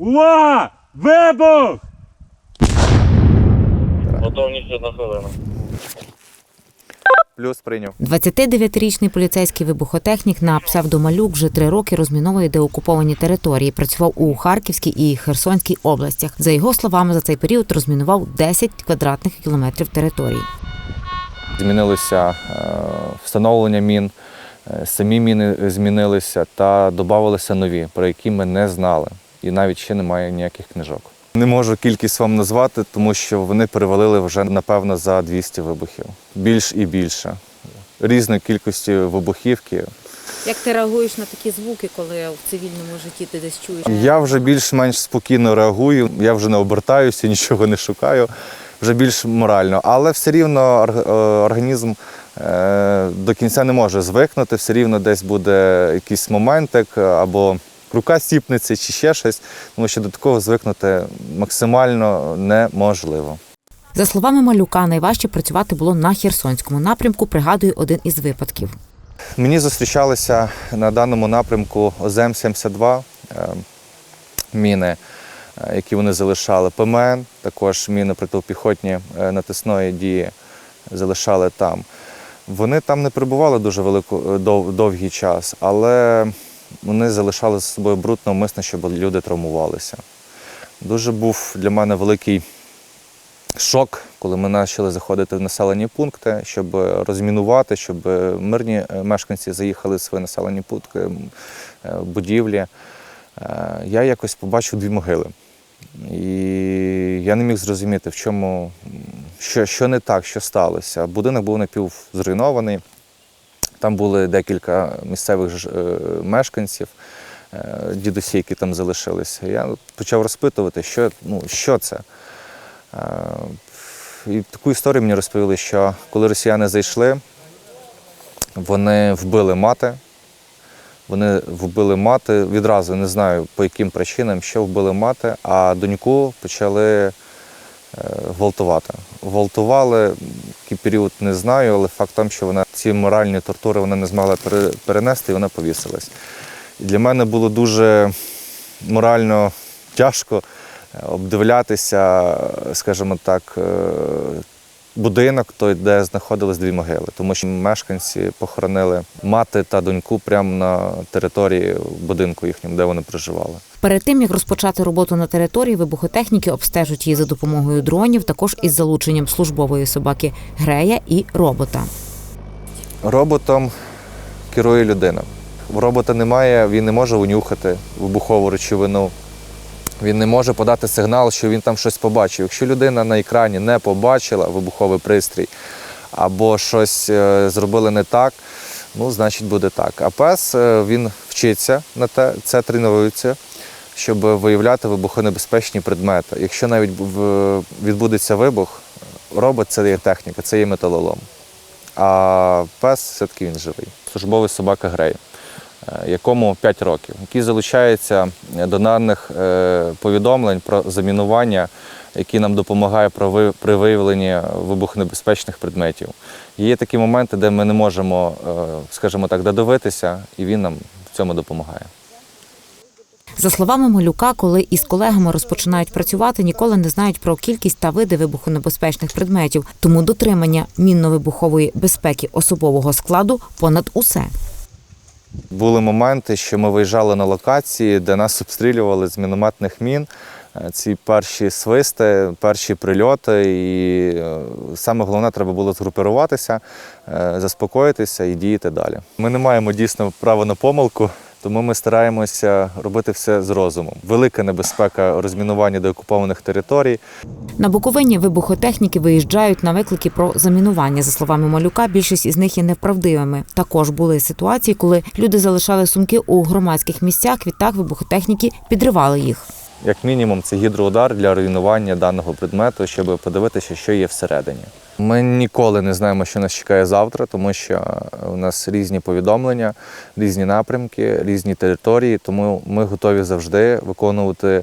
Увага! Вибух! Готовність одна хвилина. Плюс прийняв. 29-річний поліцейський вибухотехнік на псевдомалюк вже три роки розміновує деокуповані території. Працював у Харківській і Херсонській областях. За його словами, за цей період розмінував 10 квадратних кілометрів території. Змінилося е, встановлення мін, е, самі міни змінилися та додавалися нові, про які ми не знали. І навіть ще немає ніяких книжок. Не можу кількість вам назвати, тому що вони перевалили вже напевно за 200 вибухів. Більш і більше. Різної кількості вибухівки. Як ти реагуєш на такі звуки, коли в цивільному житті ти десь чуєш? Я вже більш-менш спокійно реагую, я вже не обертаюся, нічого не шукаю, вже більш морально. Але все рівно е, організм е, до кінця не може звикнути, все рівно десь буде якийсь моментик або рука сіпнеться чи ще щось, тому що до такого звикнути максимально неможливо. За словами малюка, найважче працювати було на Херсонському напрямку. Пригадує один із випадків. Мені зустрічалися на даному напрямку ОЗМ-72 е, міни, е, які вони залишали. ПМН, також міни протипіхотні е, натисної дії залишали там. Вони там не перебували дуже велику, дов- довгий час, але вони залишали за собою бруд навмисно, щоб люди травмувалися. Дуже був для мене великий шок, коли ми почали заходити в населені пункти, щоб розмінувати, щоб мирні е, мешканці заїхали в свої населені пункти, е, будівлі. Е, Я якось побачив дві могили. І я не міг зрозуміти, в чому, що, що не так, що сталося. Будинок був напівзруйнований. Там були декілька місцевих е, мешканців, е, дідусі, які там залишилися. Я почав розпитувати, що, ну, що це. Е, І таку історію мені розповіли, що коли росіяни зайшли, вони вбили мати. Вони вбили мати відразу, не знаю по яким причинам, що вбили мати, а доньку почали гвалтувати. Гвалтували, який період не знаю, але факт там, що вона ці моральні тортури вона не змогла перенести і вона повісилась. І для мене було дуже морально тяжко е, обдивлятися, е, скажімо так, е, будинок, той, де знаходились дві могили, тому що мешканці похоронили мати та доньку прямо на території будинку їхньому, де вони проживали. Перед тим як розпочати роботу на території, вибухотехніки обстежують її за допомогою дронів, також із залученням службової собаки Грея і робота. Роботом керує людина. Робота немає, він не може унюхати вибухову речовину. Він не може подати сигнал, що він там щось побачив. Якщо людина на екрані не побачила вибуховий пристрій або щось е, зробили не так, ну, значить буде так. А пес е, він вчиться на те, це тренується, щоб виявляти вибухонебезпечні предмети. Якщо навіть відбудеться вибух, робот це є техніка, це є металолом. А пес все-таки він живий. Службовий собака Грей, якому 5 років, який залучається до даних е, повідомлень про замінування, які нам допомагає при виявленні вибухонебезпечних предметів. Є такі моменти, де ми не можемо, е, скажімо так, додивитися, і він нам в цьому допомагає. За словами малюка, коли із колегами розпочинають працювати, ніколи не знають про кількість та види вибухонебезпечних предметів, тому дотримання мінно-вибухової безпеки особового складу понад усе. Були моменти, що ми виїжджали на локації, де нас обстрілювали з мінометних мін. Е, Ці перші свисти, перші прильоти, і е, саме головне треба було згрупуватися, е, заспокоїтися і діяти далі. Ми не маємо дійсно права на помилку, тому ми стараємося робити все з розумом. Велика небезпека розмінування деокупованих територій. На Буковині вибухотехніки виїжджають на виклики про замінування. За словами малюка, більшість із них є неправдивими. Також були ситуації, коли люди залишали сумки у громадських місцях. Відтак вибухотехніки підривали їх. Як мінімум, це гідроудар для руйнування даного предмету, щоб подивитися, що є всередині. Ми ніколи не знаємо, що нас чекає завтра, тому що у нас різні повідомлення, різні напрямки, різні території, тому ми готові завжди виконувати е,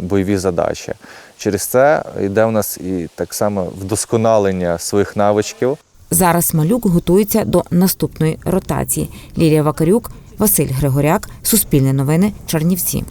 бойові задачі. Через це йде у нас і так само вдосконалення своїх навичків. Зараз малюк готується до наступної ротації. Лілія Вакарюк, Василь Григоряк, Суспільне новини, Чернівці.